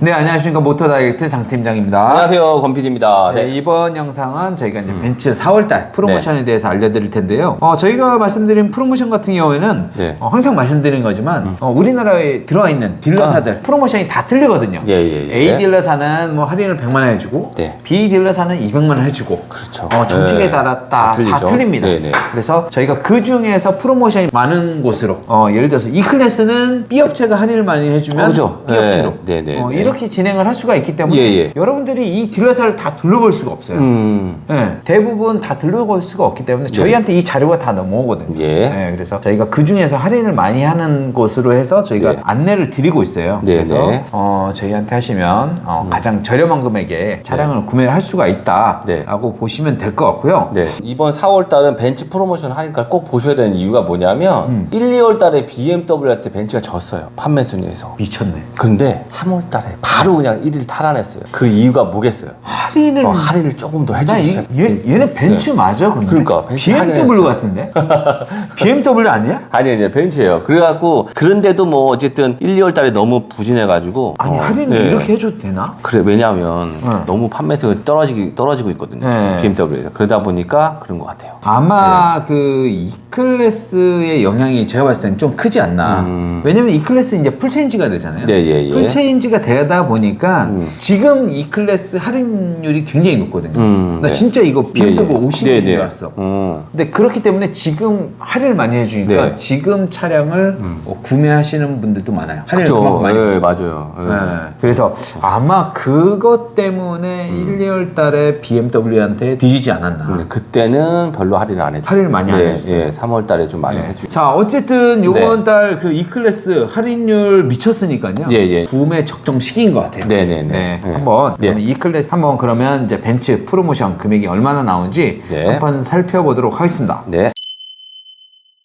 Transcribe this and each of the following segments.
네, 안녕하십니까. 모터 다이렉트 장팀장입니다. 안녕하세요, 건PD입니다. 네, 네. 이번 영상은 저희가 이제 벤츠 4월달 프로모션에 대해서 알려드릴 텐데요. 어, 저희가 말씀드린 프로모션 같은 경우에는 네. 어, 항상 말씀드린 거지만 어, 우리나라에 들어와 있는 딜러사들 프로모션이 다 틀리거든요. 예, 예, 예. A 딜러사는 뭐 할인을 100만 원 해주고 네. B 딜러사는 200만 원 해주고 그렇죠. 어, 정책에 네. 따라 다, 다 틀리죠. 틀립니다. 네, 네. 그래서 저희가 그 중에서 프로모션이 많은 곳으로 어, 예를 들어서 E 클래스는 B 업체가 할인을 많이 해주면 어, 그죠. B 네. 업체로 네, 네, 어, 네. 이렇게 진행을 할 수가 있기 때문에 예, 예. 여러분들이 이 딜러사를 다 둘러볼 수가 없어요. 음, 네, 대부분 다 둘러볼 수가 없기 때문에 저희한테 이 자료가 다 넘어오거든요. 예. 네, 그래서 저희가 그 중에서 할인을 많이 하는 곳으로 해서 저희가 네. 안내를 드리고 있어요. 네, 그래서 네. 어, 저희한테 하시면 어, 가장 저렴한 금액에 차량을 구매를 할 수가 네. 있다라고 보시면 될 것 같고요. 네. 이번 4월 달은 벤츠 프로모션 하니까 꼭 보셔야 되는 이유가 뭐냐면 음. 1, 2월 달에 BMW한테 벤츠가 졌어요. 판매 순위에서. 미쳤네. 근데 3월 달에 바로 그냥 1위를 탈환했어요. 그 이유가 뭐겠어요? 할인을 어, 할인을 조금 더 나 해주기 이, 시작. 얘, 얘네 벤츠 맞아 근데? 그러니까, 벤츠 BMW. 같은데? BMW 아니야? 아니 아니 벤츠예요. 그래갖고 그런데도 뭐 어쨌든 1, 2월 달에 너무 부진해가지고 아니 어, 할인을 네. 이렇게 해줘도 되나? 그래 왜냐하면 응. 너무 판매수가 떨어지기 떨어지고 있거든요. 지금 네. BMW에서 그러다 보니까 그런 것 같아요. 아마 그 E클래스의 영향이 제가 봤을 때는 좀 크지 않나. 음. 왜냐면 E클래스 이제 풀체인지가 되잖아요. 네, 예, 예. 풀체인지가 되다 보니까 음. 지금 E클래스 할인율이 굉장히 높거든요. 음, 나 네. 진짜 이거 BMW 예, 예. 50인 네, 줄 네. 알았어. 음. 근데 그렇기 때문에 지금 할인을 많이 해주니까 네. 음. 지금 차량을 어, 구매하시는 분들도 많아요. 할인을 많이 네, 맞아요. 네. 네. 그래서 아마 그것 때문에 음. 1, 2월 달에 BMW한테 뒤지지 않았나. 음, 그때는 별로 할인을 안 해줘. 할인을 많이 안 해줬어요. 예, 3월 달에 좀 많이 네. 해주고. 자, 어쨌든 요번 달 그 E클래스 할인율 미쳤으니까요. 예, 예. 구매 적정 시기 인 것 같아요. 네네네. 네, 네. 한번 네. 그러면 E클래스 한번 그러면 이제 벤츠 프로모션 금액이 얼마나 나오는지 네. 한번 살펴보도록 하겠습니다. 네.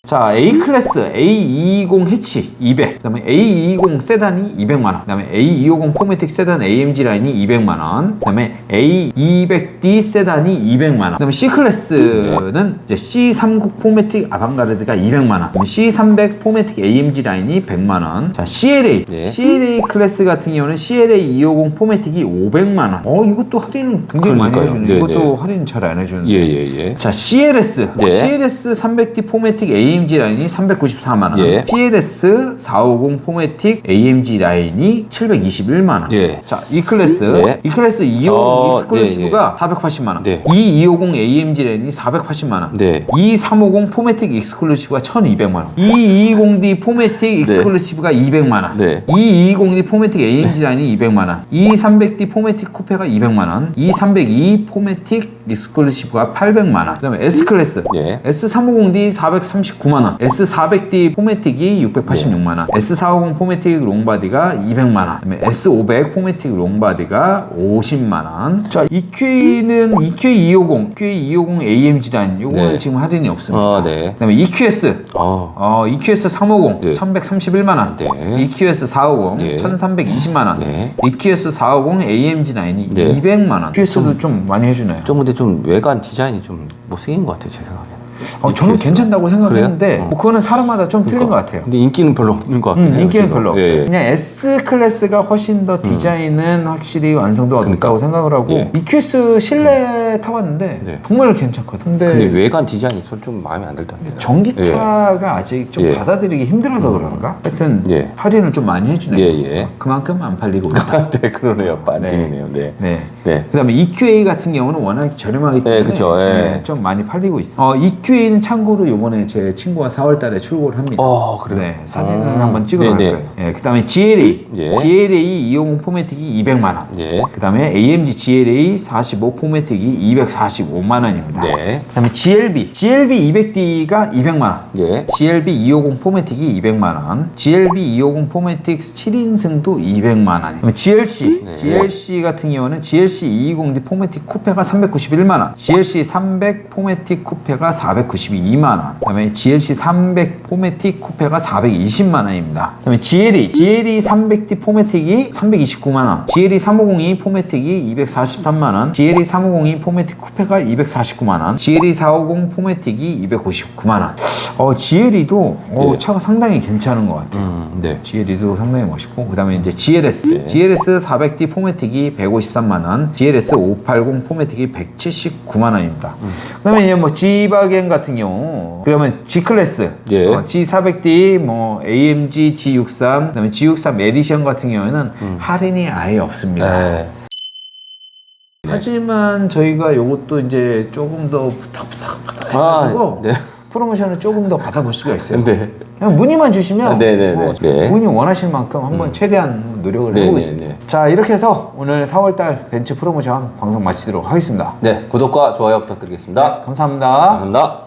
자, A 클래스 A220 해치 200, 그다음에 A220 세단이 200만 원, 그다음에 A250 포매틱 세단 AMG 라인이 200만 원, 그다음에 A200D 세단이 200만 원, 그다음에 C 클래스는 이제 C39 포매틱 아방가르드가 200만 원, 그다음에 C300 포매틱 AMG 라인이 100만 원. 자, CLA, 네. CLA 클래스 같은 경우는 CLA 250 포매틱이 500만 원. 어, 이것도 할인을 굉장히 많이 그러니까요. 해주네. 네, 이것도 네. 할인 잘 안 해주는데. 예, 예, 예. 자, CLS. 네. CLS 300D 포매틱 AMG 라인이 394만 원. 예. CLS 450 포매틱 AMG 라인이 721만 원. 예. 자, 이 클래스. 네. 이 클래스 250 어, 익스클루시브가 480만 원. 네. 이250 AMG 라인이 480만 원. 네. 이350 포매틱 익스클루시브가 1200만 원. 이 220D 포매틱 익스클루시브가 200만 원. 네. 이 220D 포매틱 AMG 라인이 200만 원. 이 300D 포매틱 쿠페가 200만 원. 이302 포매틱 익스클루시브가 800만 원. 그다음에 S 클래스. 예. S350D 439만 원. S400D 포매틱이 686만 원. S450 포매틱 롱바디가 200만 원. 그다음에 S500 포매틱 롱바디가 50만 원. 자, EQ는 EQ250, EQ250 AMG 라인 요거는 네. 지금 할인이 없습니다. 어, 네. 그다음에 EQS 어. 어, EQS 350 네. 1131만 원. 네. EQS 450 네. 1320만 원. 네. EQS 450 AMG 라인이 네. 200만 원. EQS도 좀 많이 해주네요. 좀 근데 좀 외관 디자인이 좀 못생긴 것 같아요, 제 생각에. 어, 저는. 괜찮다고 생각했는데? 어. 뭐 그거는 사람마다 좀 틀린 것 같아요. 근데 인기는 별로 없는 것 같긴 음, 해요. 인기는 지금. 별로 없어요. 예, 예. 그냥 S 클래스가 훨씬 더 디자인은 확실히 완성도가 높다고 생각을 하고 예. EQS 실내 타봤는데 네. 정말 괜찮거든. 근데, 근데 외관 디자인이 좀- 좀 마음에 안 들던데. 전기차가 아직 좀 예. 받아들이기 힘들어서 그런가? 하여튼 예. 할인을 좀 많이 해주네요. 예, 예. 그만큼 안 팔리고 있다. 네, 그러네요. 반증이네요. 네. 네. 네. 그다음에 EQA 같은 경우는 워낙 저렴하기 때문에 네, 그쵸, 예. 네, 좀 많이 팔리고 있어요. 어, EQA 는 참고로 요번에 제 친구가 4월 달에 출고를 합니다. 어, 그래요? 네, 사진을 아, 한번 찍어놓을 네네. 거예요. 예, 그다음에 GLA, 예. GLA 250 포매틱이 200만 원. 예. 그다음에 AMG GLA 45 포매틱이 245만 원입니다. 네. 그다음에 GLB, GLB 200D가 200만 원. 예. GLB 250 포매틱이 200만 원, GLB 250 포매틱 7인승도 200만 원. 그다음에 GLC, 네. GLC 같은 경우는 GLC 220D 포매틱 쿠페가 391만 원, GLC 300 포매틱 쿠페가 492만 원. 그다음에 GLC 300 포매틱 쿠페가 420만 원입니다. 그다음에 GLE GLE 300D 포매틱이 329만 원. GLE 350이 포매틱이 243만 원. GLE 350이 포매틱 쿠페가 249만 원. GLE 450 포매틱이 259만 원. 어, GLE도 어, 네. 차가 상당히 괜찮은 것 같아요. 음, 네. GLE도 상당히 멋있고 그다음에 이제 GLS GLS 400D 포매틱이 153만 원, GLS 580 포매틱이 179만 원입니다. 그다음에 이제 뭐 G바겐 같은 경우 그러면 G 클래스, 예. 어, G400D, 뭐 AMG G63, 그다음에 G63 에디션 같은 경우에는 할인이 아예 없습니다. 네. 하지만 저희가 요것도 이제 조금 더 부탁 부탁 부탁 아, 해가지고 네. 프로모션을 조금 더 받아볼 수가 있어요. 네. 그냥 문의만 주시면 네, 네, 뭐 네. 네. 본인이 원하시는 만큼 한번 최대한 노력을 네, 네, 해보겠습니다. 네. 자 이렇게 해서 오늘 4월달 벤츠 프로모션 방송 마치도록 하겠습니다. 네. 구독과 좋아요 부탁드리겠습니다. 감사합니다. 감사합니다.